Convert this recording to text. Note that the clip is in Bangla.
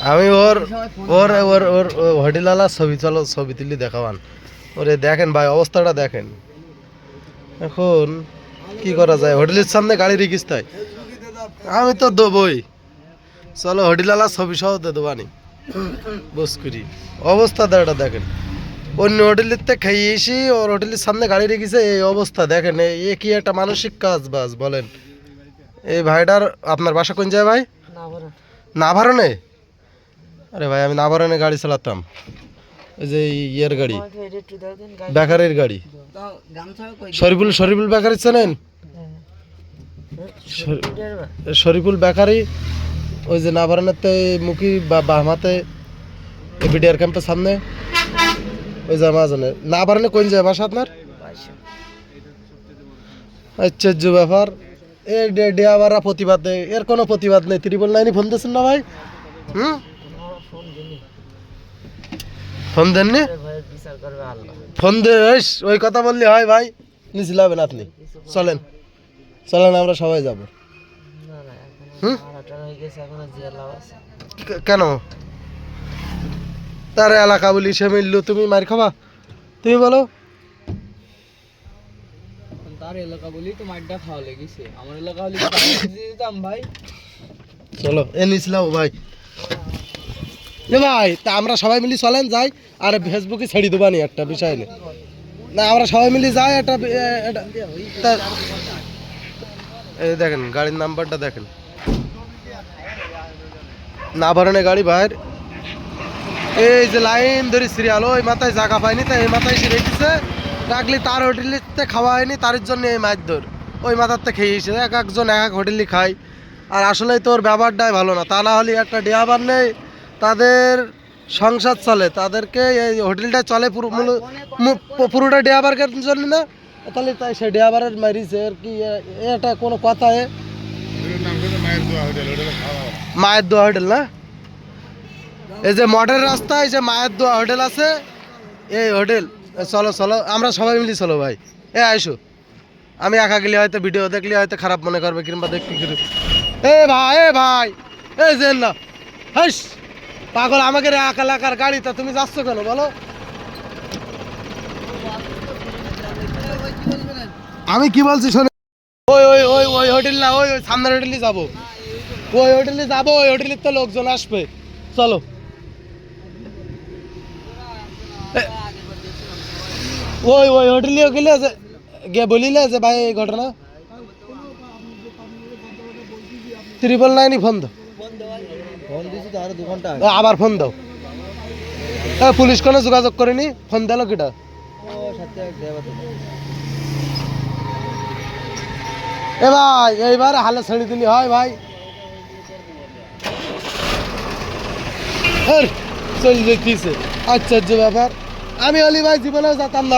আমি ওর ওর ওর ওর হোটেলালা ছবি চলো ছবি তুলি দেখাবান ওরে দেখেন ভাই অবস্থাটা দেখেন। এখন কি করা যায়? হোটেলের সামনে গাড়ি রিকিস তাই? আমি তো দেবই। চলো হোটেলালা ছবি সহ দে দেবানি। বস করি। অবস্থা এটা দেখেন। অন্য হোটেলের খেয়ে এসে ওর হোটেলের সামনে গাড়ি রেখেছে এই অবস্থা দেখেন এ- কি একটা মানসিক কাজ বাস বলেন। এই ভাইটার আপনার বাসা কোন যায় ভাই? নাভারণে। আরে ভাই আমি নাভারণে গাড়ি চালাতাম। ওই যে এই ইয়ের গাড়ি। বেকারের গাড়ি। শরীফুল শরীফুল বেকারি চেনেন? শর- শরীফুল বেকারি ওই যে নাভারণেতে মুখি বা বাহমাতে বিডিআর ক্যাম্পের সামনে। ওই যে আমাজনে। নাভারণে কোন যায় বাসা আপনার? আশ্চর্য ব্যাপার। এই ডেয়াবারা প্রতিবাদ নেই এর কোনো প্রতিবাদ নেই। ত্রিপল নাইনি ফোন দিয়েছেন না ভাই? হুম? ফোন দিনি আল্লাহ ফোন দে ইস, ওই কথা বললি হয় ভাই। নিছিলাবেন আপনি। চলেন। চলেন আমরা সবাই যাব। না না কেন? তার এলাকা বলি সে মিললো। তুমি মার খাবা? তুমি বলো। তার এলাকা বলি তো খাওয়া লেগেছে। আমার এলাকা হলে দিতাম ভাই। চলো, এ নিছিলাম ভাই। এ ভাই, তা আমরা সবাই চলেন, যাই। আর ফেসবুকে ছেড়ে দেবানি একটা বিষয় নেই না, আমরা সবাই মিলি যাই, একটা এই দেখেন, গাড়ির নাম্বারটা দেখেন। না ভরণে গাড়ি বাইর এই যে লাইন ধরে সিরিয়াল, ওই মাথায় জায়গা পায়নি, তাই এই মাথায় এসে রেখেছে ডাকলি তার হোটেলিতে খাওয়া হয়নি তার জন্য এই মাছ ধর। ওই মাথাতে খেয়েছে এক একজন এক এক হোটেলই খায়। আর আসলে তোর ব্যাপারটাই ভালো না। তা না হলে একটা ডেয়াবার নেই তাদের সংসার চলে। তাদেরকে এই হোটেলটা চলে পুরো পুরোটা ডেয়াবারের জন্য না? তাহলে তাই সে ডেয়াবারের মারিছে আর কি এটা কোনো কথা এ? মায়ের দোয়া হোটেল না? এই যে মঠের রাস্তায় যে মায়ের দোয়া হোটেল আছে এই হোটেল। চলো চলো, আমরা সবাই মিলি চলো ভাই। এ, আইসো। আমি একা গেলে হয়তো ভিডিও দেখলে হয়তো খারাপ মনে করবে, কিংবা দেখতে কি এ ভাই এ ভাই, এ জেন না হাস পাগল, আমাকে রে এক এলাকার গাড়ি, তা তুমি যাচ্ছ কেন, বলো? আমি কি বলছি শোনো? ওই ওই ওই ওই হোটেল না, ওই ওই সামনের হোটেলে যাব। ওই হোটেলে যাব, ওই হোটেলের তো লোকজন আসবে। চলো। ওই ওই হোটেলে গেলে গে বলিলে যে, ভাই, এই ঘটনা। ত্রিপল নাইনই ফোন দাও। আবার ফোন দাও। পুলিশ কোনো যোগাযোগ করেনি? ফোন দিল কিটা এ ভাই, এইবার হালে ছেড়ে দিলি, হয় ভাই। চল যেতিছে আশ্চর্য ব্যাপার। আমি অলি ভাই জীবনে যেতাম না।